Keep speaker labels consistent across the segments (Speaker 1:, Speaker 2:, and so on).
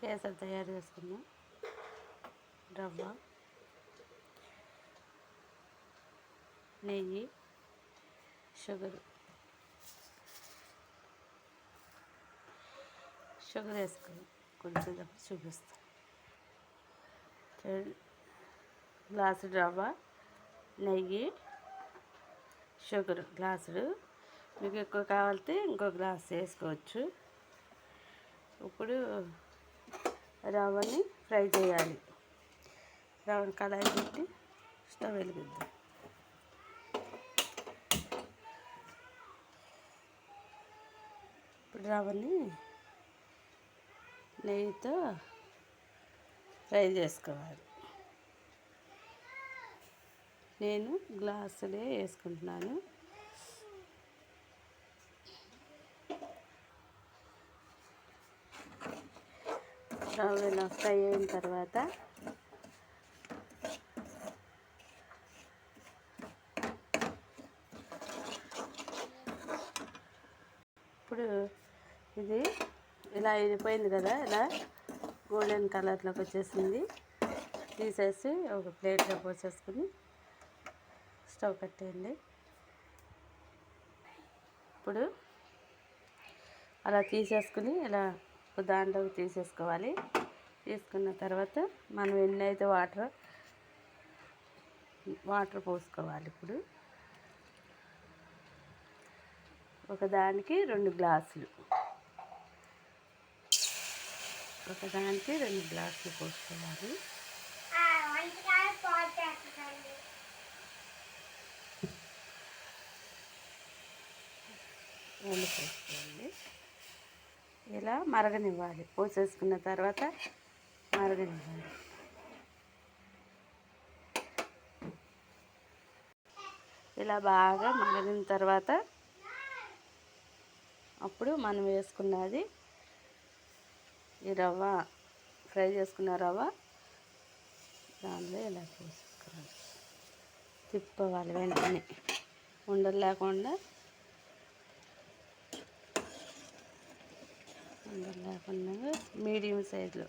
Speaker 1: కేసరి తయారు చేసుకుందాం. రవ్వ నెయ్యి షుగర్. షుగర్ వేసుకుని కొంచెం చూపిస్తాను చూడండి. గ్లాసు రవ్వ నెయ్యి షుగర్ గ్లాసుడు మీకు ఎక్కువ కావాలంటే ఇంకో గ్లాస్ వేసుకోవచ్చు. ఇప్పుడు రవ్వని ఫ్రై చేయాలి. రవ్వని కళాయి పెట్టి స్టవ్ వెలిగిద్దాం. ఇప్పుడు రవ్వని నెయ్యితో ఫ్రై చేసుకోవాలి. నేను గ్లాసులే వేసుకుంటున్నాను. రవ్వ ఇలా ఫ్రై అయిన తర్వాత ఇప్పుడు ఇది ఇలా అయిపోయింది కదా ఇలా గోల్డెన్ కలర్లోకి వచ్చేసింది. తీసేసి ఒక ప్లేట్లో పోసేసుకుని స్టవ్ కట్టేయండి. ఇప్పుడు అలా తీసేసుకుని ఇలా దాంట్లోకి తీసేసుకోవాలి. తీసుకున్న తర్వాత మనం ఎన్నైతే వాటర్ వాటర్ పోసుకోవాలి ఇప్పుడు. ఒకదానికి రెండు గ్లాసులు. ఒకదానికి రెండు గ్లాసులు పోసుకోవాలి. రెండు పోసుకోండి ఇలా మరగనివ్వాలి. పోసేసుకున్న తర్వాత మరగనివ్వాలి. ఇలా బాగా మరిగిన తర్వాత అప్పుడు మనం వేసుకున్నది ఈ రవ్వ ఫ్రై చేసుకున్న రవ్వ దానిలో ఇలా పోసుకోవాలి తిప్పుకోవాలి వెంటనే. ఉండలు లేకుండా లేకుండా మీడియం సైజులో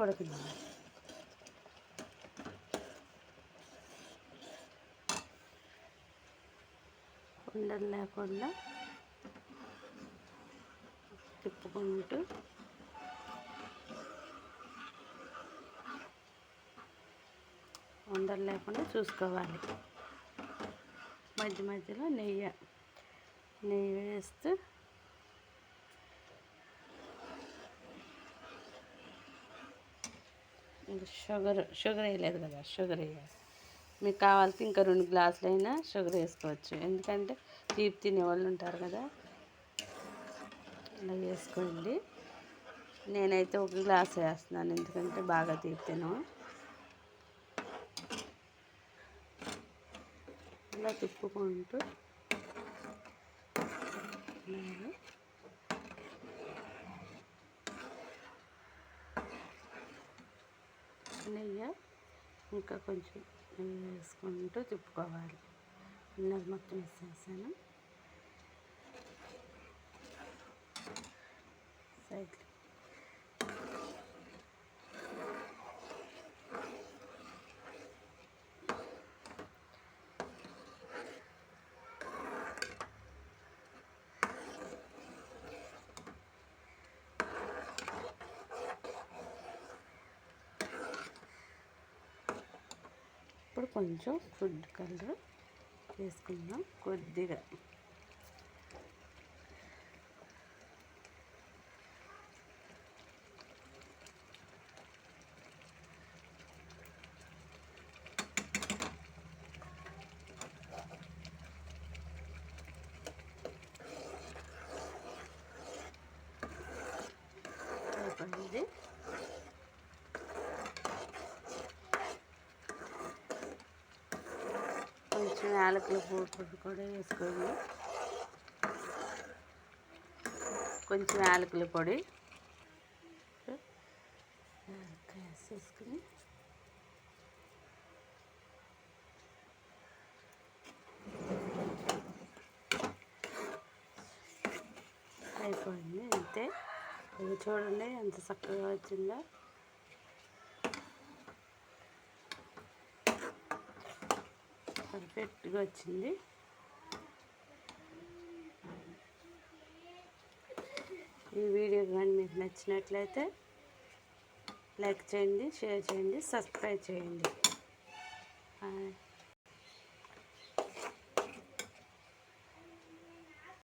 Speaker 1: ఉడకనివ్వాలి. ఉండలు లేకుండా తిప్పుకుంటూ ఉండలు లేకుండా చూసుకోవాలి. మధ్య మధ్యలో నెయ్యి నెయ్యి వేస్తూ ఇంకా షుగర్ షుగర్ వేయలేదు కదా షుగర్ వేయాలి. మీకు కావాల్సి ఇంకా రెండు గ్లాసులు అయినా షుగర్ వేసుకోవచ్చు. ఎందుకంటే తీపి తినే వాళ్ళు ఉంటారు కదా. ఇలా వేసుకోండి. నేనైతే ఒక గ్లాస్ వేస్తున్నాను ఎందుకంటే బాగా తీపి తిను ఇలా తిప్పుకుంటూ నెయ్యి ఇంకా కొంచెం నెయ్యి వేసుకుంటూ తిప్పుకోవాలి. అన్నది మొత్తం వేసేసాను. సైడ్ ఇప్పుడు కొంచెం ఫుడ్ కలర్ వేసుకుందాం కొద్దిగా అయిపోయింది కొంచెం యాలకుల పొడి కూడా వేసుకోండి కొంచెం యాలకుల పొడి యాలక్కాయ అయిపోయింది. అంతే. ఇది చూడండి ఎంత చక్కగా వచ్చిందో. పర్ఫెక్ట్గా వచ్చింది. ఈ వీడియో కానీ మీకు నచ్చినట్లయితే లైక్ చేయండి షేర్ చేయండి సబ్స్క్రైబ్ చేయండి. బాయ్